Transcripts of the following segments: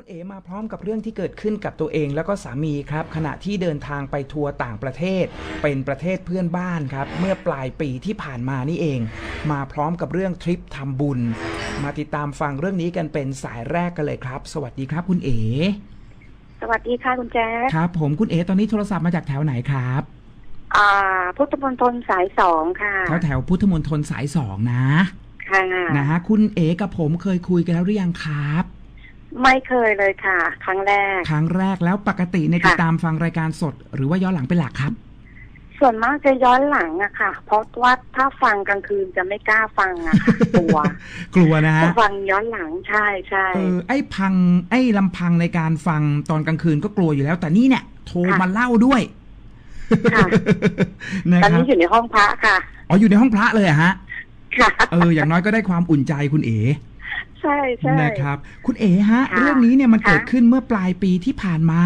คุณเอ๋มาพร้อมกับเรื่องที่เกิดขึ้นกับตัวเองแล้วก็สามีครับ ขณะที่เดินทางไปทัวร์ต่างประเทศ เป็นประเทศเพื่อนบ้านครับ เมื่อปลายปีที่ผ่านมานี่เอง มาพร้อมกับเรื่องทริปทำบุญ มาติดตามฟังเรื่องนี้กันเป็นสายแรกกันเลยครับ สวัสดีครับ คุณเอ๋สวัสดีค่ะคุณแจ๊คครับ ผมคุณเอ๋ตอนนี้โทรศัพท์มาจากแถวไหนครับ อ่า พุทธมณฑลสายสองค่ะแถวแถวพุทธมณฑลสายสองนะค่ะนะฮะคุณเอ๋กับผมเคยคุยกันแล้วหรือยังครับ ไม่เคยเลยค่ะ ครั้งแรก ครั้งแรกแล้วปกติในยค่ะ ติดตามฟังรายการสด หรือว่าย้อนหลังเป็นหลักครับ ส่วนมากจะย้อนหลังอะค่ะ เพราะว่าถ้าฟังกลางคืนจะไม่กล้าฟังอะค่ะกลัว กลัวนะฮะ จะฟังย้อนหลังใช่ใช่ เออไอ้พังไอ้ลำพังในการฟังตอนกลางคืนก็กลัวอยู่แล้ว แต่นี่เนี่ยโทรค่ะมาเล่าด้วยค่ะ นะตอนครันี้บอยู่ในห้องพระค่ะ อ๋ออยู่ในห้องพระเลยอะฮะค่ะ เอออย่างน้อยก็ได้ความอุ่นใจคุณเอ๋ ใช่ใช่ นะครับ คุณเอ๋ฮะ ค่ะ เรื่องนี้เนี่ยมันค่ะเกิดขึ้นเมื่อปลายปีที่ผ่านมา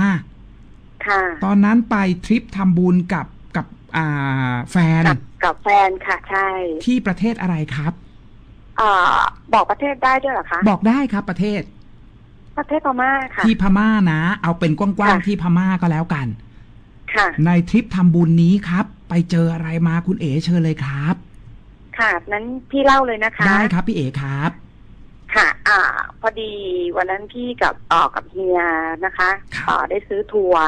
ค่ะ ตอนนั้นไปทริปทำบุญกับกับอ่าแฟนกับกับแฟนค่ะ ใช่ที่ประเทศอะไรครับอ่าบอกประเทศได้ด้วยเหรอคะ บอกได้ครับประเทศประเทศพม่าค่ะ ที่พม่านะ เอาเป็นกว้างค่ะ ๆที่พม่าก็แล้วกัน ค่ะ ในทริปทำบุญนี้ครับ ไปเจออะไรมาคุณเอ๋เชิญเลยครับ ค่ะ นั้นพี่เล่าเลยนะคะ ได้ครับพี่เอ๋ครับ ค่ะ อ่า พอดีวันนั้นพี่กับเอ่อกับเฮียนะคะครับเอ่อได้ซื้อทัวร์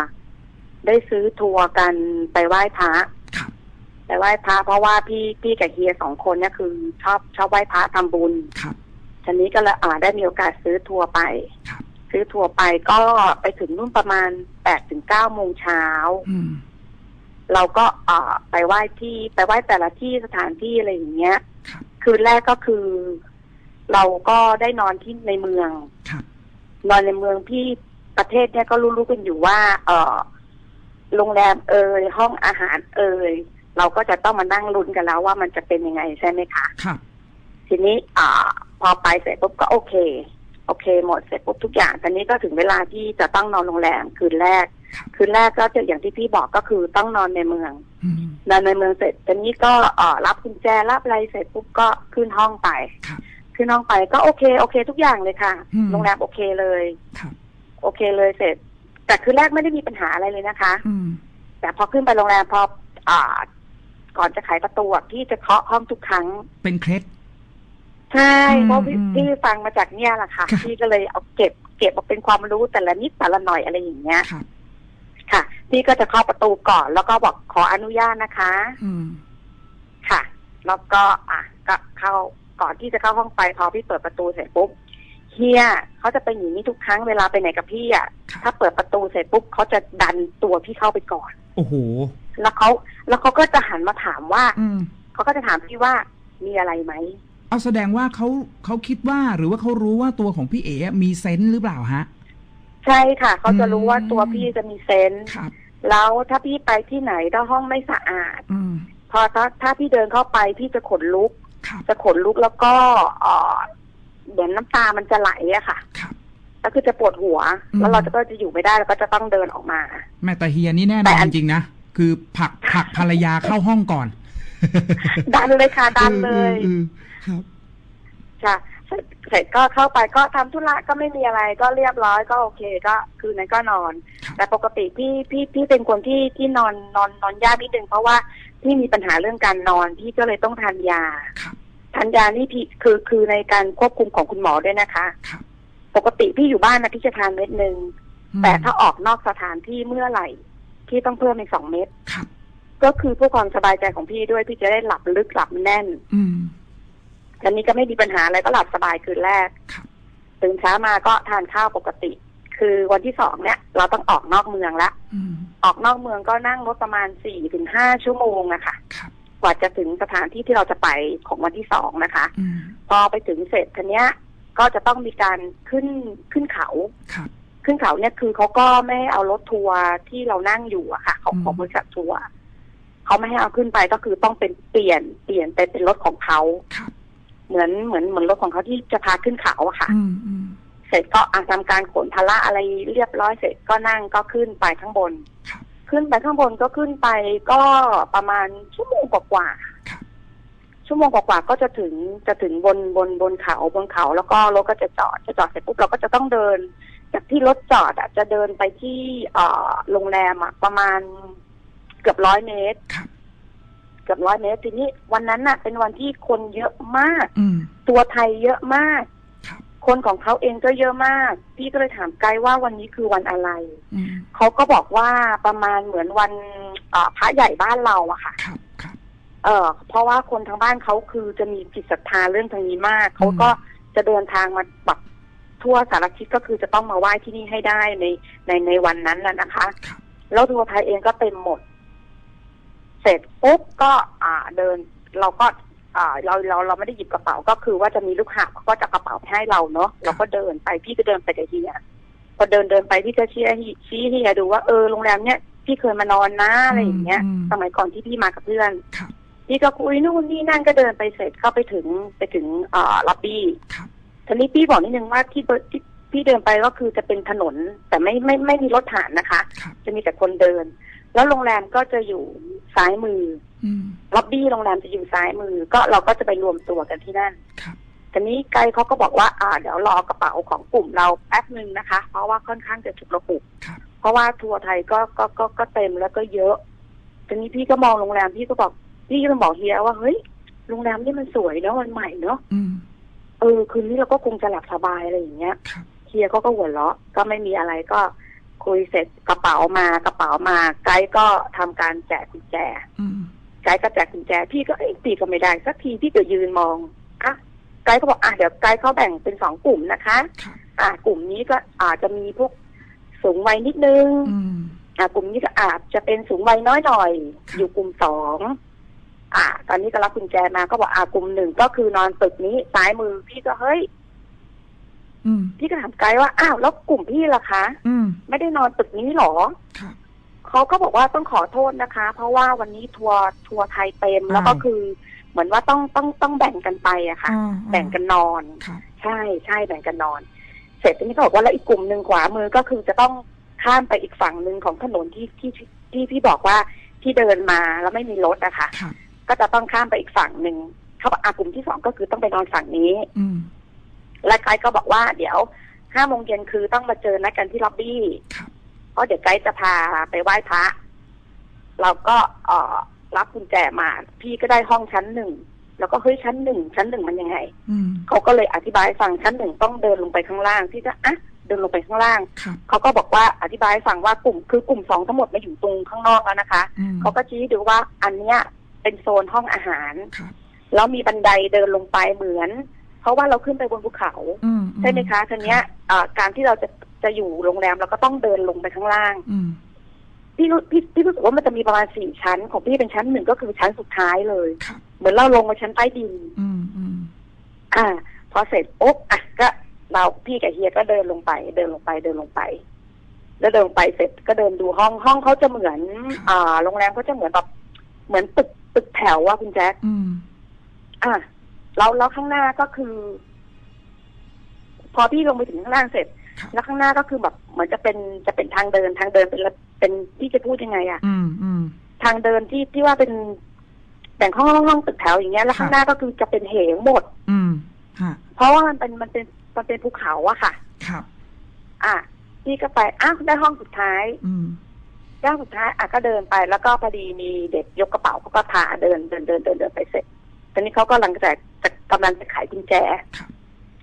ได้ซื้อทัวร์กันไปไหว้พระครับ ไปไหว้พระเพราะว่าพี่พี่กับเฮียสองคนเนี่ยคือ ชอบชอบไหว้พระทำบุญ ครับ ทีนี้ก็เลยอ่าได้มีโอกาสซื้อทัวร์ไป ครับ ซื้อทัวร์ไปก็ไปถึงนู่นประมาณแปดถึงเก้าโมงเช้า อืม เราก็เอ่อไปไหว้ที่ไปไหว้แต่ละที่สถานที่อะไรอย่างเงี้ย ครับ คืนแรกก็คือ เราก็ได้นอนที่ในเมือง ครับ นอนในเมืองที่ประเทศเนี่ยก็รู้ๆกันอยู่ว่า เออโรงแรมเอ่ยห้องอาหารเอ่ยเราก็จะต้องมานั่งลุ้นกันแล้วว่ามันจะเป็นยังไงใช่ไหมคะ ครับ ทีนี้อ่าพอไปเสร็จปุ๊บก็โอเค โอเค หมดเสร็จปุ๊บทุกอย่างตอนนี้ก็ถึงเวลาที่จะต้องนอนโรงแรมคืนแรกครับคืนแรกก็จะอย่างที่พี่บอกก็คือต้องนอนในเมืองอืม นอนในเมืองเสร็จตอนนี้ก็เอ่อรับกุญแจรับอะไรเสร็จปุ๊บก็ขึ้นห้องไป ครับ ขึ้นห้องไปก็โอเคโอเค ทุกอย่างเลยค่ะ อืม โรงแรมโอเคเลย ครับ โอเคเลยเสร็จ แต่คืนแรกไม่ได้มีปัญหาอะไรเลยนะคะ อืม แต่พอขึ้นไปโรงแรมพออ่า ก่อนจะไขประตูอะพี่จะเคาะห้องทุกครั้ง เป็นเคล็ด ใช่อืมเพราะพี่อืมพี่ฟังมาจากเนี่ยแหละค่ะครับพี่ก็เลยเอาเก็บ เก็บมาเป็นความรู้แต่ละนิดแต่ละหน่อยอะไรอย่างเงี้ยครับ ค่ะพี่ก็จะเคาะประตูก่อนแล้วก็บอกขออนุญาตนะคะ อืม ค่ะ แล้วก็อะก็เข้า ก่อนที่จะเข้าห้องไปพอพี่เปิดประตูเสร็จปุ๊บเฮียเขาจะเป็นอย่างนี้ทุกครั้งเวลาไปไหนกับพี่อะครับถ้าเปิดประตูเสร็จปุ๊บเขาจะดันตัวพี่เข้าไปก่อนโอ้โหแล้วเขาแล้วเขาก็จะหันมาถามว่าอืมเขาก็จะถามพี่ว่ามีอะไรไหมเอาแสดงว่าเขาเขาคิดว่าหรือว่าเขารู้ว่าตัวของพี่เอ๋มีเซนส์หรือเปล่าฮะใช่ค่ะเขาจะรู้ว่าอืมตัวพี่จะมีเซนส์ครับแล้วถ้าพี่ไปที่ไหนถ้าห้องไม่สะอาดอืมพอถ้าถ้าพี่เดินเข้าไปพี่จะขนลุก ครับจะขนลุกแล้วก็เอ่อเหมือนน้ำตามันจะไหลอะค่ะครับ ก็คือจะปวดหัว อืม แล้วเราจะก็จะอยู่ไม่ได้เราก็จะต้องเดินออกมา แม่แต่เฮียนี่แน่นแต่อนอัจนริงๆนะ คือผลักผลักภรรยาเข้าห้องก่อนดันเลยค่ะดันเลยออออครับ ค่ะเสร็จเสร็จก็เข้าไปก็ทำธุระก็ไม่มีอะไรก็เรียบร้อยก็โอเคก็คืนนั้นก็นอน ครับ แต่ปกติพี่พี่พี่เป็นคนที่ที่นอนนอนนอนยากนิดนึงเพราะว่า พี่มีปัญหาเรื่องการนอนพี่ก็เลยต้องทานยาครับทานยานี่พี่คือคือในการควบคุมของคุณหมอด้วยนะคะครับปกติพี่อยู่บ้านนะพี่จะทานเม็ดหนึ่งอืมแต่ถ้าออกนอกสถานที่เมื่อไหร่พี่ต้องเพิ่มเป็นสองเม็ดครับก็คือเพื่อความสบายใจของพี่ด้วยพี่จะได้หลับลึกหลับแน่น อืมอันนี้ก็ไม่มีปัญหาอะไรก็หลับสบายคืนแรกครับตื่นเช้ามาก็ทานข้าวปกติ คือวันที่สองเนี่ย เราต้องออกนอกเมืองละอืม ออกนอกเมืองก็นั่งรถประมาณสี่ถึงห้าชั่วโมงนะคะ ครับ กว่าจะถึงสถานที่ที่เราจะไปของวันที่สองนะคะ อืมพอไปถึงเสร็จทีเนี้ย ก็จะต้องมีการขึ้นขึ้นเขา ครับ ขึ้นเขาเนี่ยคือเขาก็ไม่ให้เอารถทัวร์ที่เรานั่งอยู่อะค่ะของอืม ของบริษัททัวร์เขาไม่ให้เอาขึ้นไปก็คือต้องเป็นเปลี่ยนเปลี่ยนไปเป็นรถของเขาครับ เหมือนเหมือนเหมือนรถของเขาที่จะพาขึ้นเขาอะค่ะ อืมอืม เสร็จก็อะทำการขนภาระอะไรเรียบร้อยเสร็จก็นั่งก็ขึ้นไปข้างบนครับขึ้นไปข้างบนก็ขึ้นไปก็ประมาณชั่วโมงกว่าๆครับชั่วโมงกว่าๆก็จะถึงจะถึงบนบนบนเขาบนเขา แล้วก็รถก็จะจอดจะจอดเสร็จปุ๊บเราก็จะต้องเดิน จากที่รถจอดอะจะเดินไปที่เอ่อโรงแรมอะประมาณเกือบร้อยเมตรครับเกือบร้อยเมตรทีนี้วันนั้นน่ะ เป็นวันที่คนเยอะมากอืมตัวไทยเยอะมาก ครับคนของเขาเองก็เยอะมาก พี่ก็เลยถามไกด์ว่าวันนี้คือวันอะไรอืมเขาก็บอกว่าประมาณเหมือนวันเอ่อพระใหญ่บ้านเราอะค่ะครับครับเออเพราะว่าคนทางบ้านเขาคือจะมีจิตศรัทธาเรื่องทางนี้มาก เขาก็จะเดินทางมาแบบทั่วสารทิศก็คือจะต้องมาไหว้ที่นี่ให้ได้ในในในวันนั้นน่ะนะคะครับแล้วทัวร์ไทยเองก็เต็มหมด เสร็จปุ๊บก็อ่าเดินเราก็อ่า เราเราเราไม่ได้หยิบกระเป๋าก็คือว่าจะมีลูกหาบเขาก็จะกระเป๋าให้เราเนาะเราก็เดินไปพี่ก็เดินไปกับเฮียพอเดินเดินไปพี่ก็ชี้ให้ชี้ให้เฮียดูว่าเออโรงแรมเนี้ยพี่เคยมานอนนะอะไรอย่างเงี้ยอืมสมัยก่อนที่พี่มากับเพื่อนครับพี่ก็คุยนู่นนี่นั่นก็เดินไปเสร็จก็ไปถึงไปถึงเอ่อล็อบบี้ครับทีนี้พี่บอกนิดนึงว่าที่เบอร์ที่พี่เดินไปก็คือจะเป็นถนน แต่ไม่ไม่ไม่มีรถผ่านนะคะครับจะมีแต่คนเดิน แล้วโรงแรมก็จะอยู่ซ้ายมืออืมล็อบบี้โรงแรมจะอยู่ซ้ายมือ ก็เราก็จะไปรวมตัวกันที่นั่นครับทีนี้ไกด์เขาก็บอกว่า อ่า เดี๋ยวรอกระเป๋าของกลุ่มเราแป๊บหนึ่งนะคะ เพราะว่าค่อนข้างจะฉุกระหุกครับเพราะว่าทัวร์ไทยก็ก็ก็ก็เต็มแล้วก็เยอะทีนี้พี่ก็มองโรงแรมพี่ก็บอกพี่ก็บอกเฮียว่าเฮ้ยโรงแรมนี่มันสวยเนอะมันใหม่เนอะอืมเออคืนนี้เราก็คงจะหลับสบายอะไรอย่างเงี้ยครับเฮียเขาก็หัวเราะก็ไม่มีอะไรก็ คุยเสร็จกระเป๋ามากระเป๋ามาไกด์ก็ทำการแจกกุญแจอืมไกด์ก็แจกกุญแจพี่ก็เอ้ยตีก็ไม่ได้สักทีพี่ก็ยืนมองอะไกด์ก็บอกอะเดี๋ยวไกด์เขาแบ่งเป็นสองกลุ่มนะคะครับอ่ากลุ่มนี้ก็อาจจะมีพวกสูงวัยนิดนึงอืมอ่ากลุ่มนี้ก็อาจจะเป็นสูงวัยน้อยหน่อยครับอยู่กลุ่มสองอ่า ตอนนี้ก็รับกุญแจมาก็บอกอ่ากลุ่มหนึ่งก็คือนอนตึกนี้ซ้ายมือพี่ก็เฮ้ยอืม พี่ก็ถามไกด์ว่าอ้าวแล้วกลุ่มพี่ล่ะคะอืมไม่ได้นอนตึกนี้หรอครับเขาก็บอกว่าต้องขอโทษนะคะ เพราะว่าวันนี้ทัวร์ทัวร์ไทยเต็มแล้วก็อ้าวคือ เหมือนว่าต้องต้องต้องแบ่งกันไปอะค่ะอ่าแบ่งกันนอนครับใช่ใช่แบ่งกันนอน เสร็จทีนี้เขาบอกว่าแล้วอีกกลุ่มหนึ่งขวามือก็คือจะต้องข้ามไปอีกฝั่งหนึ่งของถนนที่ที่ที่พี่บอกว่าที่เดินมาแล้วไม่มีรถอะค่ะครับก็จะต้องข้ามไปอีกฝั่งหนึ่งเขาบอกอะกลุ่มที่สองก็คือต้องไปนอนฝั่งนี้อืม และไกด์ก็บอกว่าเดี๋ยวห้าโมงเย็นคือต้องมาเจอนัดกันที่ล็อบบี้ครับเพราะเดี๋ยวไกด์จะพาไปไหว้พระ เราก็เอ่อรับกุญแจมา พี่ก็ได้ห้องชั้นหนึ่งแล้วก็เฮ้ยชั้นหนึ่งชั้นหนึ่งมันยังไงอืมเขาก็เลยอธิบายให้ฟังชั้นหนึ่งต้องเดินลงไปข้างล่างพี่ก็อะเดินลงไปข้างล่างครับเขาก็บอกว่าอธิบายให้ฟังว่ากลุ่มคือกลุ่มสองทั้งหมดมาอยู่ตรงข้างนอกแล้วนะคะอืมเขาก็ชี้ให้ดูว่าอันเนี้ยเป็นโซนห้องอาหารครับแล้วมีบันไดเดินลงไปเหมือน เพราะว่าเราขึ้นไปบนภูเขาอืมใช่ไหมคะทีเนี้ยเอ่อการที่เราจะจะอยู่โรงแรมเราก็ต้องเดินลงไปข้างล่างอืมพี่รู้พี่พี่รู้สึกว่ามันจะมีประมาณสี่ชั้น ของพี่เป็นชั้นหนึ่งก็คือชั้นสุดท้ายเลยครับเหมือนเราลงมาชั้นใต้ดินอืมอืมอ่า พอเสร็จปุ๊บอะก็เราพี่กับเฮียก็เดินลงไป เดินลงไปเดินลงไป แล้วเดินลงไปเสร็จก็เดินดูห้องห้องเขาจะเหมือน อ่า โรงแรมเขาจะเหมือนแบบเหมือนตึกตึกแถวว่าคุณแจ๊คอืมอะ แล้วแล้วข้างหน้าก็คือ พอพี่ลงไปถึงข้างล่างเสร็จ ครับ แล้วข้างหน้าก็คือแบบเหมือนจะเป็นจะเป็นทางเดินทางเดินเป็นระเป็นที่จะพูดยังไงอะ อืมอืม ทางเดินที่ที่ว่าเป็นแบ่งห้องห้องห้องตึกแถวอย่างเงี้ยแล้วครับ ข้างหน้าก็คือจะเป็นเหวหมด อืมฮะเพราะว่ามันเป็นมันเป็นมันเป็นภูเขาอะค่ะ ครับ อะพี่ก็ไปอ้าวได้ห้องสุดท้ายอืมห้องสุดท้ายอะก็เดินไป แล้วก็พอดีมีเด็กยกกระเป๋าเขาก็พาเดินเดินเดินเดินเดินไปเสร็จ ตอนนี้เขาก็กำลังจะจะกำลังจะไขกุญแจครับ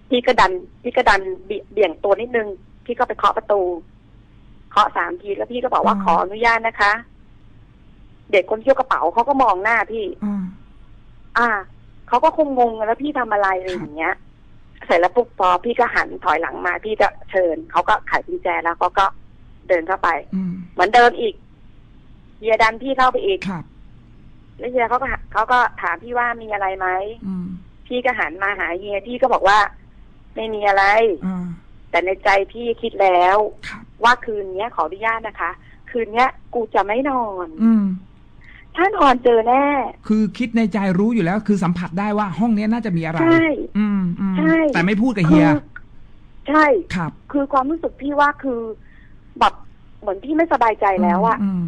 พี่ก็ดันพี่ก็ดันเบี่ยเบี่ยงตัวนิดนึง พี่ก็ไปเคาะประตู เคาะสามทีแล้วพี่ก็บอกว่าอืมขออนุญาตนะคะ เด็กคนที่ยกกระเป๋าเขาก็มองหน้าพี่อ่าอ่าเขาก็คงงงแล้วพี่ทำอะไรอะไรอย่างเงี้ยเสร็จแล้วปุ๊บพอพี่ก็หันถอยหลังมา พี่ก็เชิญเขาก็ไขกุญแจแล้วเขาก็เดินเข้าไปอืมเหมือนเดิมอีกเฮียดันพี่เข้าไปอีกครับ แล้วเฮียเขาก็หาเขาก็ถามพี่ว่ามีอะไรไหมอืมพี่ก็หันมาหาเฮียพี่ก็บอกว่า ไม่มีอะไรอ่าแต่ในใจพี่คิดแล้ว ครับ ว่าคืนเนี้ยขออนุญาตนะคะ คืนเนี้ย กูจะไม่นอน อืม ถ้านอนเจอแน่ คือคิดในใจรู้อยู่แล้ว คือสัมผัสได้ว่าห้องเนี้ยน่าจะมีอะไร ใช่ อืมอืมใช่ แต่ไม่พูดกับคืเฮียใช่ ครับคือความรู้สึกพี่ว่าคือแบบเหมือนพี่ไม่สบายใจแล้วอะอืม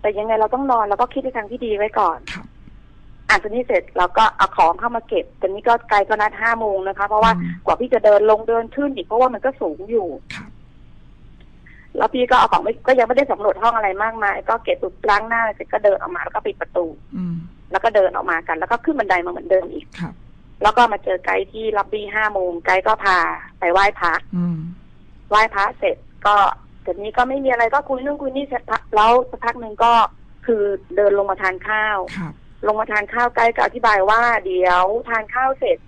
แต่ยังไงเราต้องนอนเราก็คิดในทางที่ดีไว้ก่อนครับ อะตอนนี้เสร็จเราก็เอาของเข้ามาเก็บตอนนี้ก็ไกลก็นัดห้าโมงนะคะ เพราะว่าอืม กว่าพี่จะเดินลงเดินขึ้นอีกเพราะว่ามันก็สูงอยู่ ครับ แล้วพี่ก็เอาของไม่ก็ยังไม่ได้สำรวจห้องอะไรมากมาย ก็เก็บปุ๊บล้างหน้าเสร็จก็เดินออกมาแล้วก็ปิดประตู อืมแล้วก็เดินออกมากัน แล้วก็ขึ้นบันไดมาเหมือนเดิมอีก ครับ แล้วก็มาเจอไกด์ที่ล็อบบี้ห้าโมงไกด์ก็พาไปไหว้พระอืมไหว้พระเสร็จก็ เสร็จนี้ก็ไม่มีอะไรก็คุยเรื่องคุยนี่เสร็จพักแล้วสักพักหนึ่งก็คือเดินลงมาทานข้าว ครับลงมาทานข้าวไกด์ก็อธิบายว่า เดี๋ยวทานข้าวเสร็จ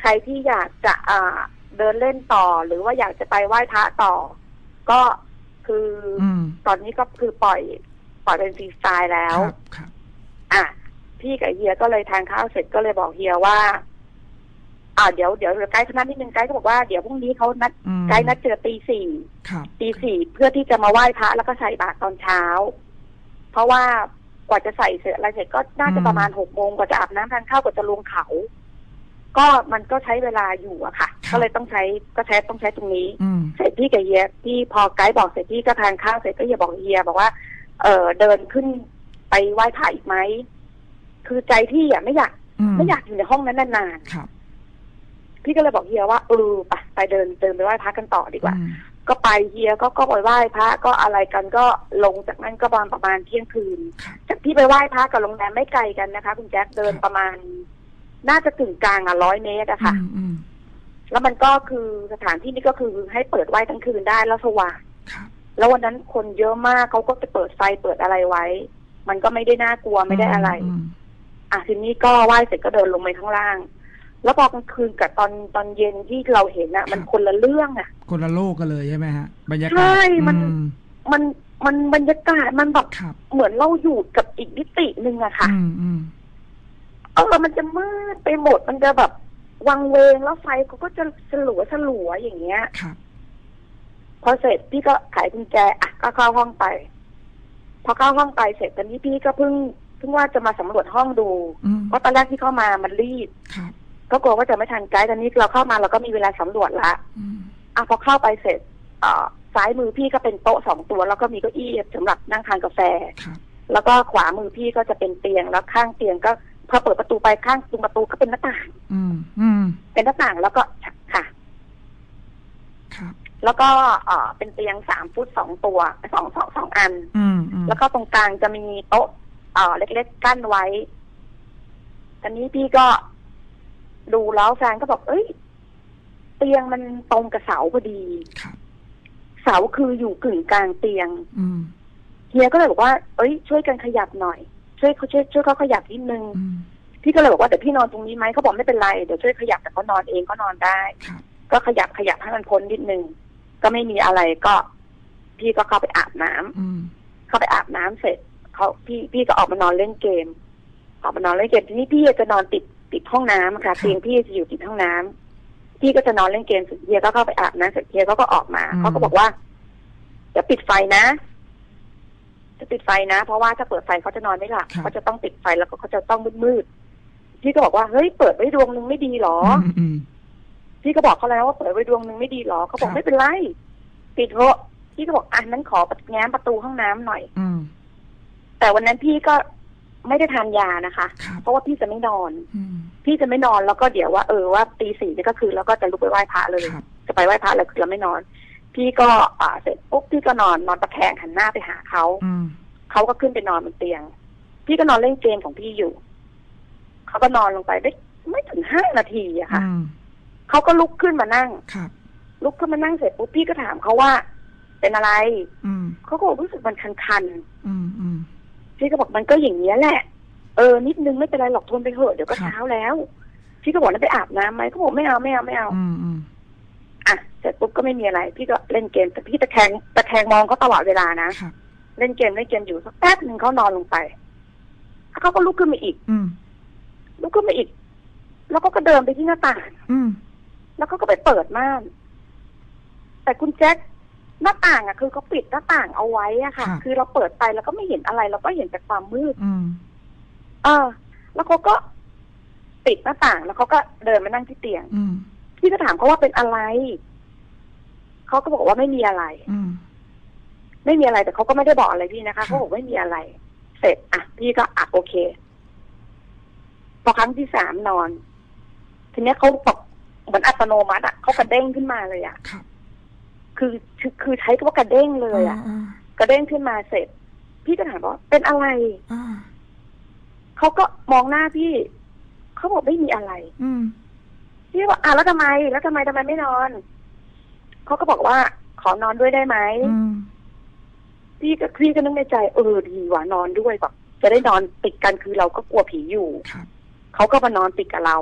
ใครที่อยากจะอ่าเดินเล่นต่อหรือว่าอยากจะไปไหว้พระต่อ ก็คืออืมตอนนี้ก็คือปล่อยปล่อยเป็นฟรีสไตล์แล้วครับครับ อะพี่กับเฮียก็เลยทานข้าวเสร็จก็เลยบอกเฮียว่า อ่าเดี๋ยวเดี๋ยวเดี๋ยวไกด์เขานัดนิดนึงไกด์ก็บอกว่าเดี๋ยวพรุ่งนี้เขานัดอืมไกด์นัดเจอตีสี่ครับตีสี่เพื่อที่จะมาไหว้พระแล้วก็ใส่บาตรตอนเช้า เพราะว่ากว่าจะใส่เสร็จอะไรเสร็จก็น่าจะประมาณหกโมงกว่าจะอาบน้ำทานข้าวกว่าจะลงเขา ก็มันก็ใช้เวลาอยู่อะค่ะ ก็เลยต้องใช้ก็ใช้ต้องใช้ตรงนี้ อืมเสร็จพี่กับเฮียพี่พอไกด์บอกเสร็จพี่ก็ทานข้าวเสร็จก็เฮียบอกเฮียบอกว่า เออเดินขึ้นไปไหว้พระอีกไหมคือใจพี่อะไม่อยาก อืมไม่อยากอยู่ในห้องนั้นนานครับๆ พี่ก็เลยบอกเฮียว่าเออไปไปเดินเดินไปไหว้พระกันต่อดีกว่าอืมก็ไปเฮียก็ก็ไปไหว้พระก็อะไรกันก็ลงจากนั้นก็ประมาณประมาณเที่ยงคืนครับจากที่ไปไหว้พระกับโรงแรมไม่ไกลกันนะคะ คุณแจ็คเดินครับประมาณ น่าจะถึงกลางอะร้อยเมตรอะค่ะอืมอืมแล้วมันก็คือสถานที่นี้ก็คือให้เปิดไหว้ทั้งคืนได้แล้วสว่างครับแล้ววันนั้นคนเยอะมากเขาก็จะเปิดไฟเปิดอะไรไว้ มันก็ไม่ได้น่ากลัวไม่ได้อะไรมอะทีนี้ก็ไหว้เสร็จก็เดินลงไปข้างล่าง แล้วพอกลางคืนกับตอนตอนเย็นที่เราเห็นอะมันคนละเรื่องอะคนละโลกกันเลยใช่ไหมฮะบรรยากาศใช่มันอืมันมันบรรยากาศมันแบบครับเหมือนเราอยู่กับอีกมิติหนึ่งอะค่ะอืมอืมเออมันจะมืดไปหมดมันจะแบบวังเวงแล้วไฟเขาก็จะสลัวสลัวอย่างเงี้ยครับพอเสร็จพี่ก็ไขกุญแจอะก็เข้าห้องไป พอเข้าห้องไปเสร็จตอนนี้พี่ก็เพิ่งเพิ่งว่าจะมาสำรวจห้องดูอืมเพราะตอนแรกที่เข้ามามันรีบครับ ก็กลัวว่าจะไม่ทันไกด์ตอนนี้เราเข้ามาเราก็มีเวลาสำรวจละอืมอะพอเข้าไปเสร็จเอ่อซ้ายมือพี่ก็เป็นโต๊ะสองตัว แล้วก็มีเก้าอี้สำหรับนั่งทานกาแฟครับแล้วก็ขวามือพี่ก็จะเป็นเตียงแล้วข้างเตียงก็พอเปิดประตูไปข้างตรงประตูก็เป็นหน้าต่างอืมอืมเป็นหน้าต่างแล้วก็ค่ะครับแล้วก็เอ่อเป็นเตียงสามฟุตสองตัวสองสองสองอันอืมอืมแล้วก็ตรงกลางจะมีโต๊ะเอ่อเล็กๆกั้นไว้ตอนนี้พี่ก็ ดูแล้วแฟนก็บอกเอ้ย เตียงมันตรงกับเสาพอดีครับเสาคืออยู่กึ่งกลางเตียงอืมเฮียก็เลยบอกว่า เอ้ย ช่วยกันขยับหน่อย ช่วยเขาช่วยช่วยเขาขยับนิดนึงอืมพี่ก็เลยบอกว่าเดี๋ยวพี่นอนตรงนี้ไหมเขาบอกไม่เป็นไรเดี๋ยวช่วยขยับแต่เขานอนเองก็นอนได้ครับก็ขยับขยับให้มันพ้นนิดนึงก็ไม่มีอะไรก็ พี่ก็เข้าไปอาบน้ำอืมเข้าไปอาบน้ำเสร็จเขาพี่พี่ก็ออกมานอนเล่นเกมออกมานอนเล่นเกมทีนี้พี่จะนอนติด ติดห้องน้ำอะค่ะเตียงพี่จะอยู่ติดห้องน้ำพี่ก็จะนอนเล่นเกมเสร็จเฮียก็เข้าไปอาบน้ำเสร็จเฮียเขาก็ออกมาเขาก็บอกว่าเดี๋ยวปิดไฟนะ จะปิดไฟนะ เพราะว่าถ้าเปิดไฟเขาจะนอนไม่หลับเขาจะต้องปิดไฟแล้วก็เขาจะต้องมืดๆพี่ก็บอกว่าเฮ้ยเปิดไว้ดวงหนึ่งไม่ดีหรออืมอืมพี่ก็บอกเขาแล้วว่าเปิดไว้ดวงหนึ่งไม่ดีหรอเขาบอกครับไม่เป็นไรปิดเถอะพี่ก็บอกอะนั้นขอแง้มประตูห้องน้ำหน่อย อืมแต่วันนั้นพี่ก็ ไม่ได้ทานยานะคะ ครับ เพราะว่าพี่จะไม่นอน อืมพี่จะไม่นอนแล้วก็เดี๋ยวว่าเออว่าตีสี่นี่ก็คือแล้วก็จะลุกไปไหว้พระเลย ครับจะไปไหว้พระเลยคือเราไม่นอน พี่ก็อ่าเสร็จปุ๊บพี่ก็นอนนอนตะแคงหันหน้าไปหาเขาอืมเขาก็ขึ้นไปนอนบนเตียง พี่ก็นอนเล่นเกมของพี่อยู่เขาก็นอนลงไปได้ไม่ถึงห้านาทีอะค่ะอืมเขาก็ลุกขึ้นมานั่ง ครับ ลุกขึ้นมานั่งเสร็จปุ๊บพี่ก็ถามเขาว่า เป็นอะไรอืมเขาก็บอกรู้สึกมันคันๆอืมอืม พี่ก็บอกมันก็อย่างนี้ยแหละ เออ นิดนึงไม่เป็นไรหรอกทนไปเถอะเดี๋ยวก็ครับเช้าแล้ว พี่ก็บอกนั้นไปอาบน้ำไหมเขาบอกไม่เอาไม่เอาไม่เอาอืมอืมอะเสร็จปุ๊บก็ไม่มีอะไร พี่ก็เล่นเกมแต่พี่ตะแคงตะแคงมองเขาตลอดเวลานะครับเล่นเกมเล่นเกมอยู่สักแป๊บหนึ่งเขานอนลงไปแล้วเขาก็ลุกขึ้นมาอีก อืมลุกขึ้นมาอีก แล้วก็ก็เดินไปที่หน้าต่าง อืมแล้วเขาก็ไปเปิดม่าน แต่คุณแจ็ค หน้าต่างอะคือเขาปิดหน้าต่างเอาไว้อะค่ะ คือเราเปิดไปแล้วก็ไม่เห็นอะไรเราก็เห็นแต่ความมืด อืม เออ แล้วเขาก็ปิดหน้าต่าง แล้วเขาก็เดินมานั่งที่เตียง อืม พี่ก็ถามเขาว่าเป็นอะไร เขาก็บอกว่าไม่มีอะไร อืม ไม่มีอะไรแต่เขาก็ไม่ได้บอกอะไรพี่นะครัคะบเขาบอกไม่มีอะไร เสร็จอะพี่ก็อะโอเค พอครั้งที่สามนอน ทีเนี้ยเขาแบบเหมือนอัตโนมัติอะเขากระเด้งขึ้นมาเลยอะ ครับ คือคือคือใช้คำว่ากระเด้งเลยอะอ่ากระเด้งขึ้นมาเสร็จ พี่ก็ถามว่าเป็นอะไรอ่าเขาก็มองหน้าพี่เขาบอกไม่มีอะไร อืมพี่บอกอะแล้วทำไม แล้วทำไมทำไมไม่นอนเขาก็บอกว่า ขอนอนด้วยได้ไหมอืมพี่ก็พี่ก็นึกในใจเออดีว่ะนอนด้วยแบบจะได้นอนติดกันคือเราก็กลัวผีอยู่ครับเขาก็มานอนติดกับเรา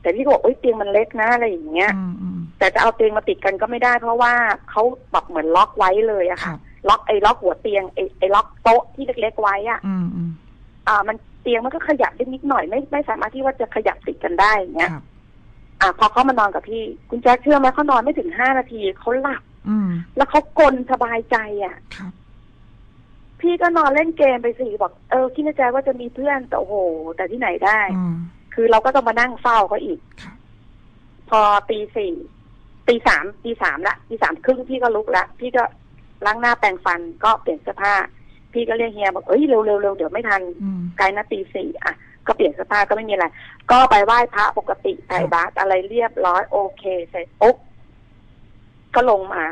แต่พี่ก็บอกเอ้ยเตียงมันเล็กนะอะไรอย่างเงี้ยอืมอืม แต่จะเอาเตียงมาติดกันก็ไม่ได้ เพราะว่าเขาแบบเหมือนล็อกไว้เลยอะครัค่ะบล็อกไอ้ล็อกหัวเตียงไอ้ไอ้ล็อกโต๊ะที่เล็กๆไว้อะอืมอืมอ่า มันเตียงมันก็ขยับได้นิดหน่อยไม่ไม่สามารถที่ว่าจะขยับติดกันได้อย่างเงี้ยครับอ่าพอเขามานอนกับพี่ คุณแจ็คเชื่อไหมเขานอนไม่ถึงห้านาทีเขาหลับอืมแล้วเขากลนสบายใจอะครับพี่ก็นอนเล่นเกมไปสิบอกเออคิดในใจว่าจะมีเพื่อนแต่โอ้โห แต่ที่ไหนได้อืมคือเราก็ต้องมานั่งเฝ้าเขาอีกครับพอตีสี่ ตีสามตีสามละตีสามครึ่งพี่ก็ลุกละพี่ก็ล้างหน้าแปรงฟันก็เปลี่ยนเสื้อผ้า พี่ก็เรียกเฮียบอกเอ้ยเร็วเร็วเร็วเดี๋ยวไม่ทันอืมไกลนะตีสี่อะก็เปลี่ยนเสื้อผ้าก็ไม่มีอะไร ก็ไปไหว้พระปกติใส่บาตรอะไรเรียบร้อยโอเคเสร็จปุ๊บก็ลงมา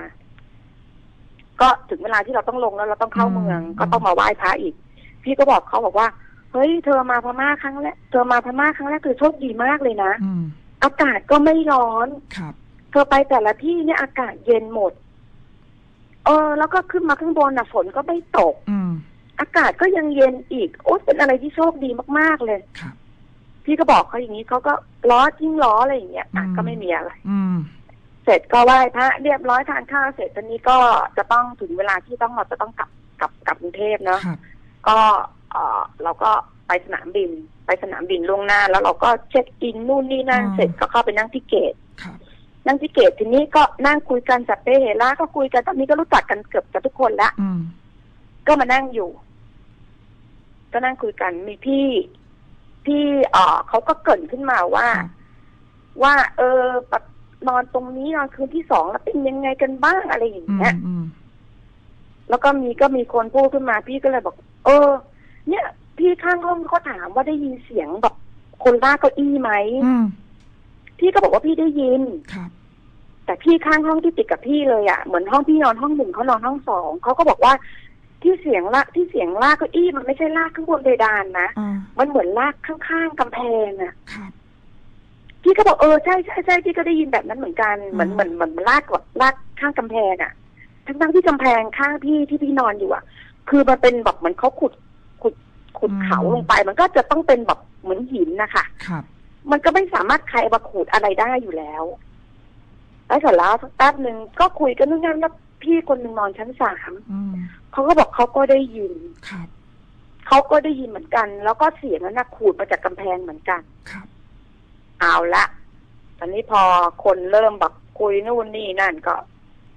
ก็ถึงเวลาที่เราต้องลงแล้วเราต้องเข้าเมือง ก็ต้องมาไหว้พระอีก พี่ก็บอกเขาบอกว่าเฮ้ยเธอมาพม่าครั้งแรกเธอมาพม่าครั้งแรกคือโชคดีมากเลยนะอืมอากาศก็ไม่ร้อนครับ เธอไปแต่ละที่เนี่ยอากาศเย็นหมด เออ แล้วก็ขึ้นมาข้างบนน่ะฝนก็ไม่ตก อืมอากาศก็ยังเย็นอีก โอ้เป็นอะไรที่โชคดีมากๆเลย ครับพี่ก็บอกเขาอย่างนี้เขาก็ล้อจิ้งล้ออะไรอย่างเงี้ยอะก็ไม่มีอะไร อืม เสร็จก็ไหว้พระเรียบร้อยทานข้าวเสร็จตอนนี้ก็จะต้องถึงเวลาที่ต้องเราจะต้องกลับกลับกลับกรุงเทพเนาะครับ ก็เออเราก็ไปสนามบิน ไปสนามบินล่วงหน้า แล้วเราก็เช็คอินนู่นนี่นั่นอืมเสร็จก็เข้าไปนั่งที่เกต ครับนั่งที่เกตทีนี้ก็นั่งคุยกันจับเป้เฮล่าก็คุยกันตอนนี้ก็รู้จักกันเกือบจะทุกคนละอืมก็มานั่งอยู่ ก็นั่งคุยกันมีพี่พี่เอ่อเขาก็เกรินขึ้นมาว่าครับว่า เออแบบนอนตรงนี้นอนคืนที่สองแล้วเป็นยังไงกันบ้างอะไรอย่างอืมเงี้ยอืมแล้วก็มีก็มีคนพูดขึ้นมา พี่ก็เลยบอก เออ เนี่ย พี่ข้างห้องเขาถามว่าได้ยินเสียงแบบคนลากเก้าอี้ไหมอืม พี่ก็บอกว่าพี่ได้ยินครับ แต่พี่ข้างห้องที่ติดกับพี่เลยอะ่ะเหมือนห้องพี่นอนห้องหนึ่งเขานอนห้องสองเขาก็บอกว่าที่เสียงละที่เสียงลากเก้าอี้มันไม่ใช่ลากข้างบนเพดานนะอ่ามันเหมือนลากข้างๆกำแพงอะ่ะครับพี่ก็บอกเออใช่ใช่ใช่พี่ก็ได้ยินแบบนั้นเหมือนกันเหมือนเหมือนเหมือนลากแบบลากข้างกำแพงอะ่ะ ทั้งๆที่กำแพงข้างพี่ที่พี่นอนอยู่อะ่ะ คือมันเป็นแบบเหมือนเขาขุดขุดขุดเขาลงไป มันก็จะต้องเป็นแบบเหมือนหินนะคะครับ มันก็ไม่สามารถใครมาขูดอะไรได้อยู่แล้วแล้วเสร็จแล้วสักแป๊บหนึ่งก็คุยกันนู่นนั่นแล้วพี่คนหนึ่งนอนชั้นสามอืมเขาก็บอกเขาก็ได้ยินครับเขาก็ได้ยินเหมือนกัน แล้วก็เสียงนั้นนะขูดมาจากกำแพงเหมือนกันครับเอาละตอนนี้พอคนเริ่มแบบคุยนู่นนี่นั่นก็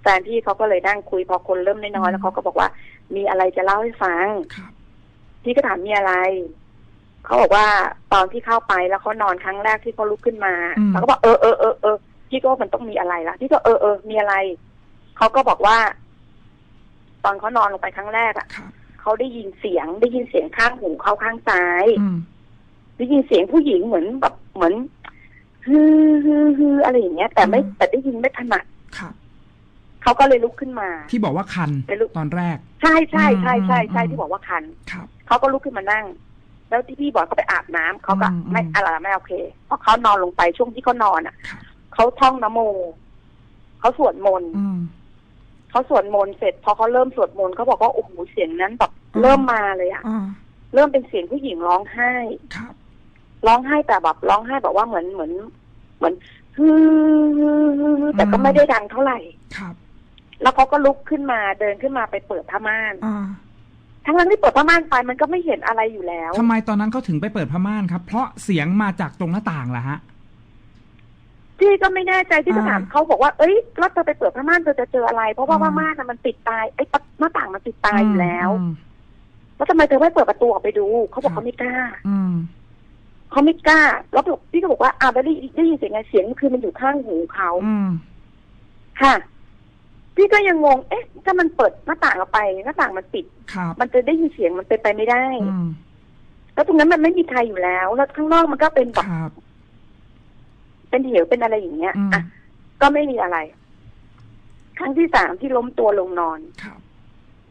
แฟนพี่เขาก็เลยนั่งคุย พอคนเริ่มน้อยๆแล้วเขาก็บอกว่า มีอะไรจะเล่าให้ฟังครับพี่ก็ถามมีอะไร เขาบอกว่าตอนที่เข้าไปแล้วเขานอนครั้งแรกที่เขาลุกขึ้นมาเขาก็บอกเออเออเออเออพี่ก็ว่ามันต้องมีอะไรละพี่ก็เออเออมีอะไรเขาก็บอกว่า ตอนเขานอนลงไปครั้งแรกอะครับเขาได้ยินเสียงได้ยินเสียงข้างหูเขาข้างซ้ายอืมได้ยินเสียงผู้หญิงเหมือนแบบเหมือนฮือฮือฮืออะไรอย่างเงี้ย แต่ไม่แต่ได้ยินไม่ถนัดครับเขาก็เลยลุกขึ้นมา ที่บอกว่าคันไปลุกตอนแรก ใช่ใช่ใช่ใช่ใช่อืมที่บอกว่าคันครับเขาก็ลุกขึ้นมานั่ง แล้วที่พี่บอกเขาไปอาบน้ำเขาก็อืมไม่อืมอะไรไม่โอเคเพราะเขานอนลงไปช่วงที่เขานอนอะครับเขาท่องนะโมเขาสวดมนต์อืม เขาสวดมนต์เสร็จพอเขาเริ่มสวดมนต์เขาบอกว่าโอ้โหเสียงนั้นแบบอืม เริ่มมาเลยอะ อ่าเริ่มเป็นเสียงผู้หญิงร้องไห้ ครับ ร้องไห้แต่แบบร้องไห้แบบว่าเหมือนเหมือน เหมือนฮือแต่ก็ไม่ได้ดังเท่าไหร่ ครับแล้วเขาก็ลุกขึ้นมาเดินขึ้นมาไปเปิดผ้าม่าน อ่า ทั้งนั้นที่เปิดผ้าม่านไปมันก็ไม่เห็นอะไรอยู่แล้ว ทำไมตอนนั้นเขาถึงไปเปิดผ้าม่านครับ เพราะเสียงมาจากตรงหน้าต่างเหรอฮะ พี่ก็ไม่แน่ใจที่จะอ่าถามเขาบอกว่า เอ้ยแล้วเธอไปเปิดผ้าม่านเธอจะเจออะไร เพราะว่าอ่า ผ้าม่านน่ะมันปิดตายไอ้ยหน้าต่างมันปิดตายอยู่แล้ว อืม แล้วทำไมเธอไม่เปิดประตูออกไปดู เขาบอกเขาไม่กล้า อืม เขาไม่กล้า แล้วพี่ก็บอกว่าอ้าวแล้วได้ได้ยินเสียงไงเสียงคือมันอยู่ข้างหูเขา อืม ค่ะ พี่ก็ยังงง เอ๊ะ ถ้ามันเปิดหน้าต่างออกไปหน้าต่างมันปิด ครับมันจะได้ยินเสียงมันเป็นไปไม่ได้ อืมแล้วตรงนั้นมันไม่มีใครอยู่แล้ว แล้วข้างนอกมันก็เป็นแบบครับ เป็นเหวเป็นอะไรอย่างเงี้ยอืม อะก็ไม่มีอะไร ครั้งที่สามที่ล้มตัวลงนอน ครับ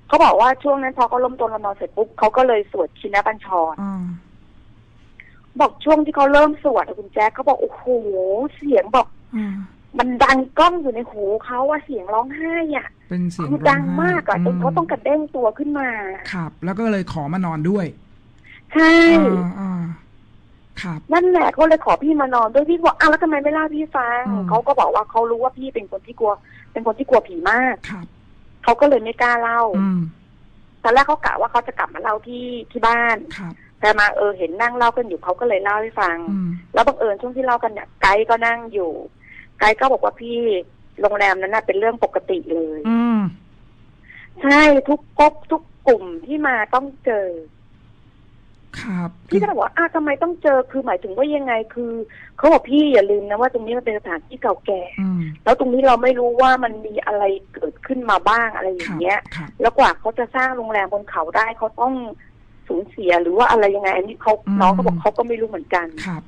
เขาบอกว่าช่วงนั้นพอเขาล้มตัวลงนอนเสร็จปุ๊บเขาก็เลยสวดชินบัญชร อ่าบอกช่วงที่เขาเริ่มสวดอะคุณแจ๊คเขาบอกโอ้โหเสียงบอกอ่า มันดังก้องอยู่ในหูเขาว่าเสียงร้องไห้อะเป็นเสียงคือร้อดังไห้มากอะจนเขาต้องกระเด้งตัวขึ้นมาครับ แล้วก็เลยขอมานอนด้วยใช่อ่าอ่าครับนั่นแหละเขาเลยขอพี่มานอนด้วยพี่บอกอ้าวแล้วทำไมไม่เล่าให้พี่ฟังอืมเขาก็บอกว่าเขารู้ว่าพี่เป็นคนที่กลัว เป็นคนที่กลัวผีมากครับเขาก็เลยไม่กล้าเล่าอืมตอนแรกเขากะว่าเขาจะกลับมาเล่าที่ที่บ้านครับแต่มาเออเห็นนั่งเล่ากันอยู่เขาก็เลยเล่าให้ฟังอืมแล้วบังเอิญช่วงที่เล่ากันเนี่ยไกด์ก็นั่งอยู่ ไกด์ก็บอกว่าพี่โรงแรมนั้นน่ะเป็นเรื่องปกติเลย อืม ใช่ทุกก๊กทุกกลุ่มที่มาต้องเจอ ครับพี่ก็เลยบอกว่าอ้าวทำไมต้องเจอคือหมายถึงว่ายังไง คือเขาบอกพี่อย่าลืมนะว่าตรงนี้มันเป็นสถานที่เก่าแก่ อืม แล้วตรงนี้เราไม่รู้ว่ามันมีอะไรเกิดขึ้นมาบ้างอะไรอคย่ารับงเงี้ย ครับ แล้วกว่าเขาจะสร้างโรงแรมบนเขาได้เขาต้องสูญเสียหรือว่าอะไรยังไง อันนี้เขาอืม น้องเขาบอกเขาก็ไม่รู้เหมือนกัน ครับ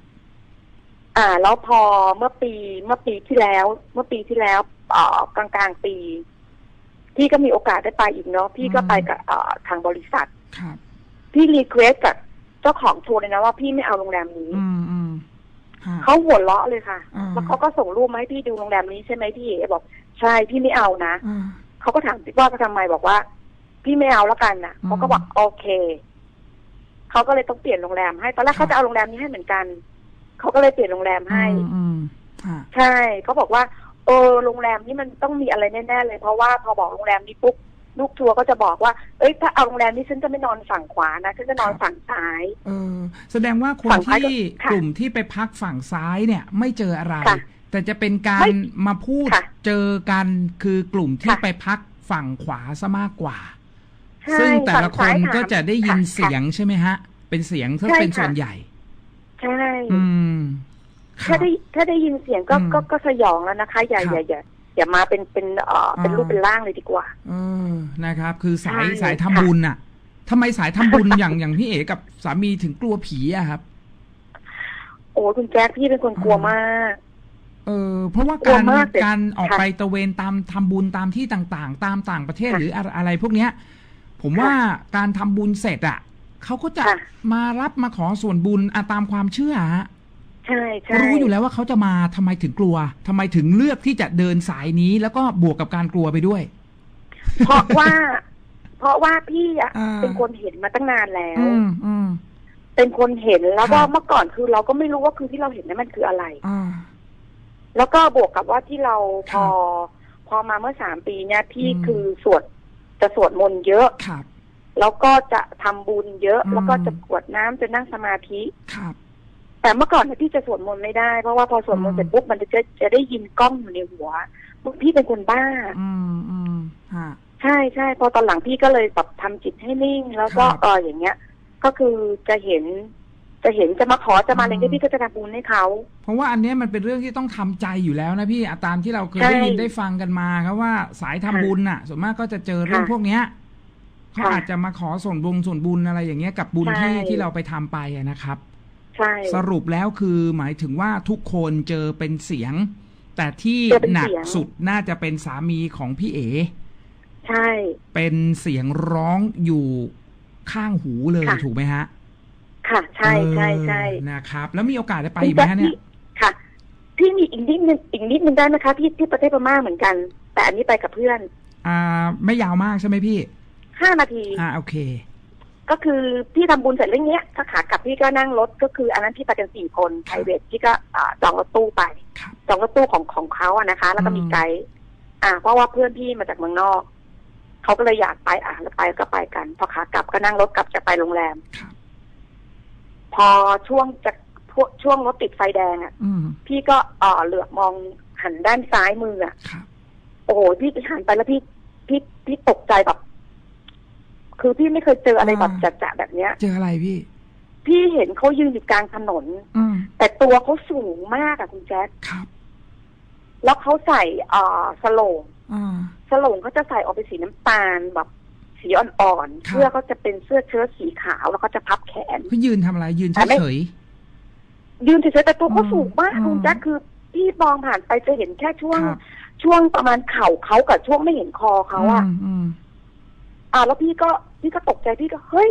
อ่า แล้วพอเมื่อปีเมื่อปีที่แล้ว เมื่อปีที่แล้วเอ่อกลางกลางๆปี พี่ก็มีโอกาสได้ไปอีกเนาะพี่ก็ไปกับเอ่อทางบริษัทครับ พี่รีเควสกับเจ้าของทัวร์เลยนะว่าพี่ไม่เอาโรงแรมนี้อืมอืมฮะเขาหัวเราะเลยค่ะอ่าแล้วเขาก็ส่งรูปมาให้พี่ดูโรงแรมนี้ใช่ไหมพี่เอ๋บอกใช่พี่ไม่เอานะอ่าเขาก็ถามว่าทำไมบอกว่า พี่ไม่เอาแล้วกันนะอืม เขาก็บอกโอเคเขาก็เลยต้องเปลี่ยนโรงแรมให้ตอนแรกครับเขาจะเอาโรงแรมนี้ให้เหมือนกัน เขาก็เลยเปลี่ยนโรงแรมให้อืมอืมฮะใช่เขาบอกว่าเออโรงแรมนี้มันต้องมีอะไรแน่ๆเลย เพราะว่าพอบอกโรงแรมนี้ปุ๊บลูกทัวร์ก็จะบอกว่า เอ้ย ถ้าเอาโรงแรมนี้ฉันจะไม่นอนฝั่งขวานะ ฉันจะนอนฝั่งซ้าย เออ แสดงว่าคนฝั่งซ้ายที่ค่ะกลุ่มที่ไปพักฝั่งซ้ายเนี่ย ไม่เจออะไรค่ะแต่จะเป็นกาไม่รมาพูดค่ะเจอกันคือกลุ่มที่ค่ะไปพักฝั่งขวาซะมากกว่าใช่ซึ่งแต่ละคฝั่นซ้ายถามก็จะได้ยินค่ะเสียงใช่ไหมฮะ เป็นเสียงซึ่งใช่เป็นค่ะส่วนใหญ่ใช่ อืมครัถ้าบได้ถ้าได้ยินเสียงก็อืมก็ก็สยองแล้วนะคะ อย่าครับอย่าอย่าอย่ามาเป็นเป็นเอ่อเป็นอ่ารูปเป็นร่างเลยดีกว่า เออนะครับ คือสายใช่สายทำบุญน่ะทำไมสายทำบุญอย่างอย่างพี่เอ๋กับสามีถึงกลัวผีอะครับ โอ้คุณแจ๊คพี่เป็นคนกลัวมาก เออเพราะว่ากลัวการมากเลยการออกค่ะไปตระเวนตามทำบุญตามที่ต่างๆ ตามต่างประเทศค่ะหรืออะไรอะไรพวกเนี้ย ผมว่าการทำบุญเสร็จอะ เขาก็จะค่ะ มารับมาขอส่วนบุญอะตามความเชื่อฮะใช่ใช่รู้อยู่แล้วว่าเขาจะมาทำไมถึงกลัวทำไมถึงเลือกที่จะเดินสายนี้ แล้วก็บวกกับการกลัวไปด้วย เพราะว่า เพราะว่าพี่อะอ่า เป็นคนเห็นมาตั้งนานแล้ว อืมอืม เป็นคนเห็นแล้วก็ครับเมื่อก่อนคือเราก็ไม่รู้ว่าคือที่เราเห็นนั้นมันคืออะไร อ่า แล้วก็บวกกับว่าที่เราพครัอบพอมาเมื่อสามปีเนี่ยพี่อืม คือสวดจะสวดมนต์เยอะ ครับ แล้วก็จะทำบุญเยอะอืมแล้วก็จะกรวดน้ำจะนั่งสมาธิครับแต่เมื่อก่อนเนี่ยพี่จะสวดมนต์ไม่ได้ เพราะว่าพอสวดมนอืต์มเสร็จปุ๊บมันจะจะได้ยินกล้องอยู่ในหัวพี่เป็นคนบ้า อืมอืมฮะใช่ใช่พอตอนหลังพี่ก็เลยแบบทำจิตให้นิ่ง แล้วก็ครับเอออย่างเงี้ย ก็คือจะเห็น จะเห็นจะมาขอจะมาอะไรอืมเงี้ยพี่ก็จะทำบุญให้เขาเพราะว่าอันเนี้ยมันเป็นเรื่องที่ต้องทำใจอยู่แล้วนะพี่อะตามที่เราเคยใช่ได้ยินได้ฟังกันมาครับว่าสายทำบุญน่ะ ส่วนมากก็จะเจอเรื่องค่ะพวกเนี้ย เขาค่ะอาจจะมาขอส่วนบุญส่วนบุญอะไรอย่างเงี้ยกับบุญใช่ที่ที่เราไปทำไปอะนะครับ ใช่ สรุปแล้วคือหมายถึงว่าทุกคนเจอเป็นเสียง แต่ที่เจอเป็นหนักเสียงสุดน่าจะเป็นสามีของพี่เอ๋ใช่ เป็นเสียงร้องอยู่ข้างหูเลยค่ะถูกไหมฮะ ค่ะ ใช่ใช่ใช่เออนะครับ แล้วมีโอกาสได้ไปอีกไหมฮะเนี่ยค่ะพี่มีอีกนิดนึงอีกนิดนึงได้ไหมคะที่ที่ประเทศพม่าเหมือนกัน แต่อันนี้ไปกับเพื่อน อ่า ไม่ยาวมากใช่ไหมพี่ ห้านาที อ่าโอเค ก็คือพี่ทำบุญเสร็จเรื่องเนี้ยถ้าขากลับพี่ก็นั่งรถก็คืออันนั้นพี่ไปกันสี่คนไพรเวทพี่ก็อ่าจองรถตู้ไปครับ จองรถตู้ของของเขาอะนะคะ แล้วก็มีอืมไกด์อ่า เพราะว่าเพื่อนพี่มาจากเมืองนอกเขาก็เลยอยากไปอะแล้วไปก็ไปกัน พอขากลับก็นั่งรถกลับจะไปโรงแรม ครับ พอช่วงจะช่วงรถติดไฟแดงอะอืมพี่ก็เอ่อเหลือบมองหันด้านซ้ายมืออะ ครับ โอ้โหพี่หันไปแล้วพี่พี่พี่ตกใจแบบ คือพี่ไม่เคยเจออะไรแบบอ่าจัดๆแบบเนี้ย เจออะไรพี่ พี่เห็นเขายืนอยู่กลางถนนอืมแต่ตัวเขาสูงมากอะคุณแจ๊คครับแล้วเขาใส่เอ่อสโลงอ่าสโลงเขาจะใส่ออกเป็นสีน้ำตาลแบบสีอ่อนๆครับเสื้อเขาจะเป็นเสื้อเชิ้ตสีขาวแล้วก็จะพับแขนเขายืนทำอะไรยืนแต่ไม่เฉยยืนเฉยๆแต่ตัวเขาอืมสูงมากอืมคุณแจ๊คคือพี่มองผ่านไปจะเห็นแค่ช่วงครับช่วงประมาณเข่าเขากับช่วงไม่เห็นคอเขาอะม อืมอ่า แล้วพี่ก็พี่ก็ตกใจพี่ก็เฮ้ย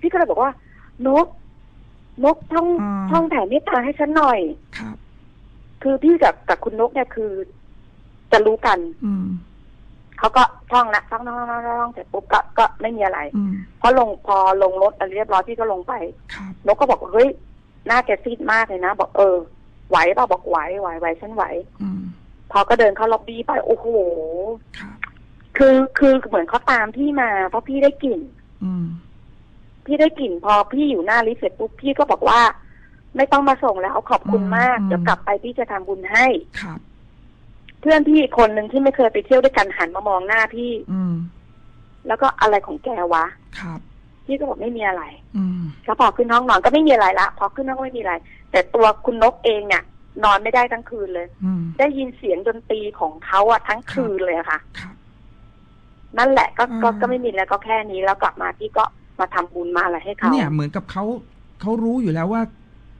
พี่ก็เลยบอกว่านกนกท่องอ่า ท่องแผ่เมตตาให้ฉันหน่อย ครับ คือพี่กับกับคุณนกเนี่ยคือ จะรู้กันอืม เขาก็ท่องละท่องท่องท่องท่องเสร็จปุ๊บก็ก็ไม่มีอะไรอืม พอลงพอลงรถอะไรเรียบร้อยพี่ก็ลงไป ครับ นกก็บอกว่าเฮ้ยหน้าแกซีดมากเลยนะ บอกเออไหวเปล่าบอกไหวไหวไหวฉันไหว อืม พอก็เดินเข้าล็อบบี้ไปโอ้โห ครับ คือคือเหมือนเขาตามพี่มา เพราะพี่ได้กลิ่นอืมพี่ได้กลิ่นพอพี่อยู่หน้าลิฟต์เสร็จปุ๊บพี่ก็บอกว่า ไม่ต้องมาส่งแล้วขอบคุณมากอืมเดี๋ยวกลับไปพี่จะทำบุญให้ครับเพื่อนพี่อีกคนหนึ่งที่ไม่เคยไปเที่ยวด้วยกันหันมามองหน้าพี่ อืมแล้วก็อะไรของแกวะครับพี่ก็บอกไม่มีอะไร อืมแล้วพอขึ้นห้องนอนก็ไม่มีอะไรละพอขึ้นห้องก็ไม่มีอะไร แต่ตัวคุณนกเองเนี่ยนอนไม่ได้ทั้งคืนเลยอืมได้ยินเสียงดนตรีของเขาอะทั้งคืนเลยอะค่ะครับ นั่นแหละก็ก็อ่าก็ไม่มีแล้วก็แค่นี้แล้วกลับมาพี่ก็มาทำบุญมาอะไรให้เขา เนี่ยเหมือนกับเขาเขารู้อยู่แล้วว่า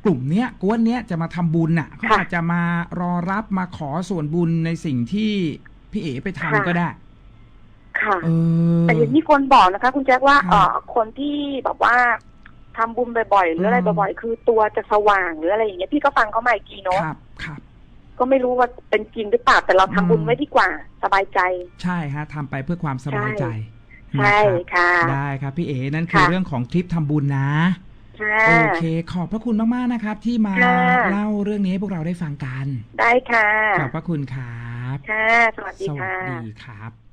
กลุ่มเนี้ยกวนเนี้ยจะมาทำบุญน่ะเขาค่ะอาจจะมารอรับมาขอส่วนบุญในสิ่งที่พี่เอ๋ไปทำค่ะ ก็ได้ ค่ะ เออ แต่อย่างที่คนบอกนะคะ คุณแจ็คว่าครับเอ่อคนที่แบบว่าทำบุญบ่อยๆหรืออะไรอืม บ่อยๆ คือตัวจะสว่างหรืออะไรอย่างเงี้ยพี่ก็ฟังเขามาอีกทีเนาะ ครับครับ ก็ไม่รู้ว่าเป็นจริงหรือเปล่าแต่เราทำบุญอืมไว้ดีกว่า สบายใจ ใช่ฮะทำไปเพื่อความสบายใจใช่นะครับค่ะ ได้ครับพี่เอ๋นั่นคือค่ะ เรื่องของทริปทำบุญนะ ค่ะ โอเค ขอบพระคุณมากๆนะครับ ที่มาค่ะ เล่าเรื่องนี้ให้พวกเราได้ฟังกัน ได้ค่ะ ขอบพระคุณครับ ค่ะ สวัสดีสวัค่ะสดีครับ